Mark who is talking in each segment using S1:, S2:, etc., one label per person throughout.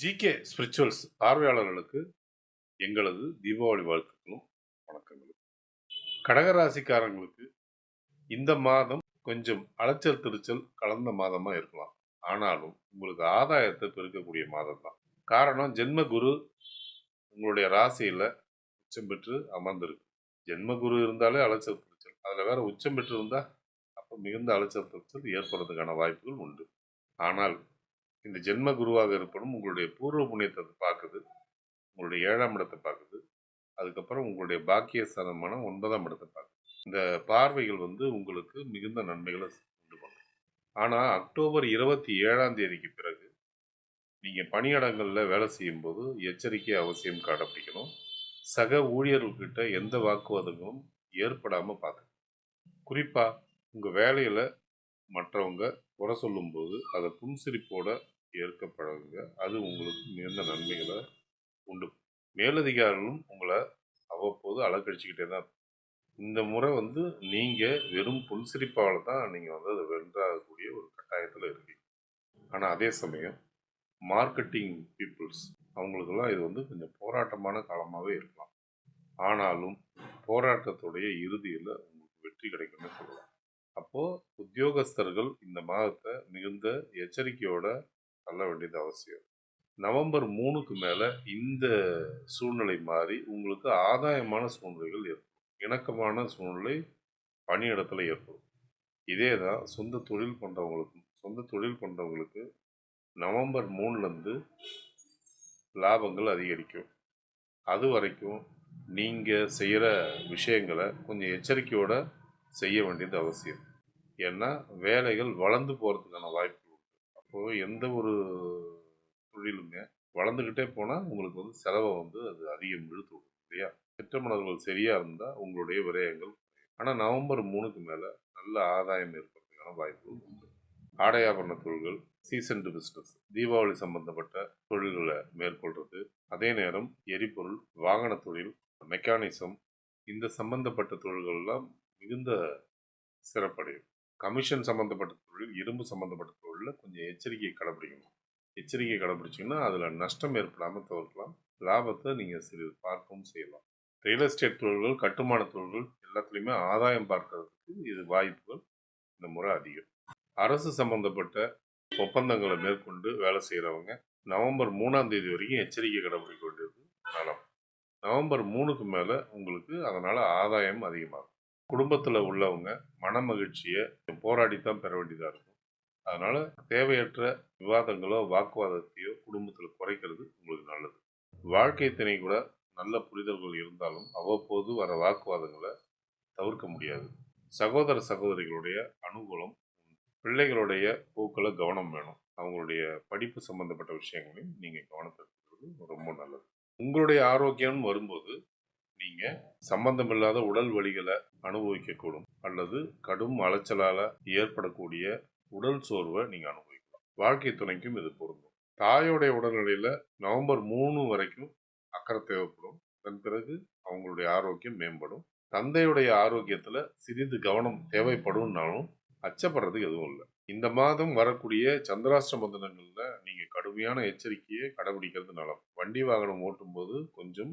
S1: GK spirituals பார்வையாளர்களுக்கு எங்களது தீபாவளி வாழ்த்துக்களும் வணக்கங்களும். கடகராசிக்காரங்களுக்கு இந்த மாதம் கொஞ்சம் அலைச்சல் திருச்சல் கலந்த மாதமாக இருக்கலாம். ஆனாலும் உங்களுக்கு ஆதாயத்தை பெருக்கக்கூடிய மாதம் தான் காரணம் ஜென்ம குரு உங்களுடைய ராசியில் உச்சம் பெற்று அமர்ந்திருக்கு. ஜென்ம குரு இருந்தாலே அலைச்சல் திருச்சல். அதில் வேற உச்சம் பெற்று இருந்தால் அப்போ மிகுந்த அலைச்சல் திருச்சல் ஏற்படுறதுக்கான வாய்ப்புகள் உண்டு. ஆனால் இந்த ஜென்ம குருவாக இருப்பதும் உங்களுடைய பூர்வ புண்ணியத்தை பார்க்குது உங்களுடைய ஏழாம் இடத்தை பார்க்குது அதுக்கப்புறம் உங்களுடைய பாக்கிய சதமானம் ஒன்பதாம் இடத்தை பார்க்குது. இந்த பார்வைகள் வந்து உங்களுக்கு மிகுந்த நன்மைகளை உண்டு பண்ணும். ஆனால் அக்டோபர் இருபத்தி ஏழாம் தேதிக்கு பிறகு நீங்கள் பணியிடங்களில் வேலை செய்யும்போது எச்சரிக்கை அவசியம் கடைப்பிடிக்கணும் சக ஊழியர்கள்கிட்ட எந்த வாக்குவாதங்களும் ஏற்படாமல் பார்த்து குறிப்பாக உங்கள் வேலையில் மற்றவங்க குறை சொல்லும்போது அதை புன்சிரிப்போட பழகுங்க அது உங்களுக்கு மிகுந்த நன்மைகளை உண்டு. மேலதிகாரிகளும் உங்களை அவ்வப்போது அலக்கடிச்சுக்கிட்டே தான் இந்த முறை வந்து நீங்கள் வெறும் புன்சிரிப்பால் தான் நீங்கள் வந்து அதை வென்றாகக்கூடிய ஒரு கட்டாயத்தில் இருக்கீங்க. ஆனால் அதே சமயம் மார்க்கெட்டிங் பீப்புள்ஸ் அவங்களுக்கெல்லாம் இது வந்து கொஞ்சம் போராட்டமான காலமாகவே இருக்கலாம். ஆனாலும் போராட்டத்துடைய இறுதியில் உங்களுக்கு வெற்றி கிடைக்கும்னு சொல்லலாம். அப்போது உத்தியோகஸ்தர்கள் இந்த மாதத்தை மிகுந்த எச்சரிக்கையோட தள்ள வேண்டியது அவசியம். நவம்பர் மூணுக்கு மேலே இந்த சூழ்நிலை மாறி உங்களுக்கு ஆதாயமான சூழ்நிலைகள் ஏற்படும். இணக்கமான சூழ்நிலை பணியிடத்தில் ஏற்படும். இதே தான் சொந்த தொழில் பண்ணுறவங்களுக்கும் சொந்த தொழில் பண்ணுறவங்களுக்கு நவம்பர் மூணுலேருந்து லாபங்கள் அதிகரிக்கும். அது வரைக்கும் நீங்கள் செய்கிற விஷயங்களை கொஞ்சம் எச்சரிக்கையோடு செய்ய வேண்டியது அவசியம். ஏன்னா வேலைகள் வளர்ந்து போகிறதுக்கான வாய்ப்பு உண்டு. அப்போது எந்த ஒரு தொழிலுமே வளர்ந்துக்கிட்டே போனால் உங்களுக்கு வந்து செலவை வந்து அது அதிகம் இழுத்து விடும் இல்லையா? திட்டமிடல்கள் சரியாக இருந்தால் உங்களுடைய விரயங்கள் ஆனால் நவம்பர் மூணுக்கு மேலே நல்ல ஆதாயம் ஏற்படுறதுக்கான வாய்ப்புகள் உண்டு. ஆடையாபரண தொழில்கள் சீசன் பிஸ்னஸ் தீபாவளி சம்பந்தப்பட்ட தொழில்களை மேற்கொள்றது அதே நேரம் எரிபொருள் வாகன தொழில் மெக்கானிசம் இந்த சம்பந்தப்பட்ட தொழில்கள்லாம் மிகுந்த சிறப்படையும். கமிஷன் சம்மந்தப்பட்ட தொழில் இரும்பு சம்மந்தப்பட்ட தொழிலில் கொஞ்சம் எச்சரிக்கை கடைப்பிடிக்கணும் எச்சரிக்கை கடைப்பிடிச்சிங்கன்னா அதில் நஷ்டம் ஏற்படாமல் தவிர்க்கலாம். லாபத்தை நீங்கள் சிறிது பார்க்கவும் செய்யலாம். ரியல் எஸ்டேட் தொழில்கள் கட்டுமான தொழில்கள் எல்லாத்துலேயுமே ஆதாயம் பார்க்கறதுக்கு இது வாய்ப்புகள் இந்த முறை அதிகம். அரசு சம்பந்தப்பட்ட ஒப்பந்தங்களை மேற்கொண்டு வேலை செய்கிறவங்க நவம்பர் மூணாம் தேதி வரைக்கும் எச்சரிக்கை கடைப்பிடிக்க வேண்டியது நலம். நவம்பர் மூணுக்கு மேலே உங்களுக்கு அதனால் ஆதாயம் அதிகமாகும். குடும்பத்தில் உள்ளவங்க மன மகிழ்ச்சியை போராடித்தான் பெற வேண்டியதாக இருக்கும். அதனால் தேவையற்ற விவாதங்களோ வாக்குவாதத்தையோ குடும்பத்தில் குறைக்கிறது உங்களுக்கு நல்லது. வாழ்க்கை திணை கூட நல்ல புரிதல்கள் இருந்தாலும் அவ்வப்போது வர வாக்குவாதங்களை தவிர்க்க முடியாது. சகோதர சகோதரிகளுடைய அனுகூலம் பிள்ளைகளுடைய பூக்களை கவனம் வேணும். அவங்களுடைய படிப்பு சம்பந்தப்பட்ட விஷயங்களையும் நீங்கள் கவனத்தை ரொம்ப நல்லது. உங்களுடைய ஆரோக்கியம்னு வரும்போது நீங்கள் சம்பந்தமில்லாத உடல் வலிகளை அனுபவிக்கக்கூடும் அல்லது கடும் அலைச்சலால் ஏற்படக்கூடிய உடல் சோர்வை நீங்கள் அனுபவிக்கலாம். வாழ்க்கை துணைக்கும் இது பொருந்தும். தாயோடைய உடல்நிலையில் நவம்பர் மூணு வரைக்கும் அக்கறை தேவைப்படும். அதன் பிறகு அவங்களுடைய ஆரோக்கியம் மேம்படும். தந்தையுடைய ஆரோக்கியத்தில் சிறிது கவனம் தேவைப்படும்னாலும் அச்சப்படுறதுக்கு எதுவும் இல்லை. இந்த மாதம் வரக்கூடிய சந்திராஷ்டிரம தினங்களில் நீங்கள் கடுமையான எச்சரிக்கையை கடைபிடிக்கிறது நலம். வண்டி வாகனம் ஓட்டும்போது கொஞ்சம்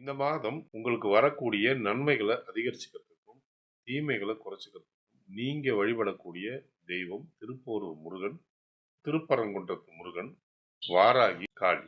S1: இந்த மாதம் உங்களுக்கு வரக்கூடிய நன்மைகளை அதிகரிச்சுக்கிறதுக்கும் தீமைகளை குறைச்சிக்கிறதுக்கும் நீங்கள் வழிபடக்கூடிய தெய்வம் திருப்போரூர் முருகன் திருப்பரங்குன்றத்து முருகன் வாராகி காளி.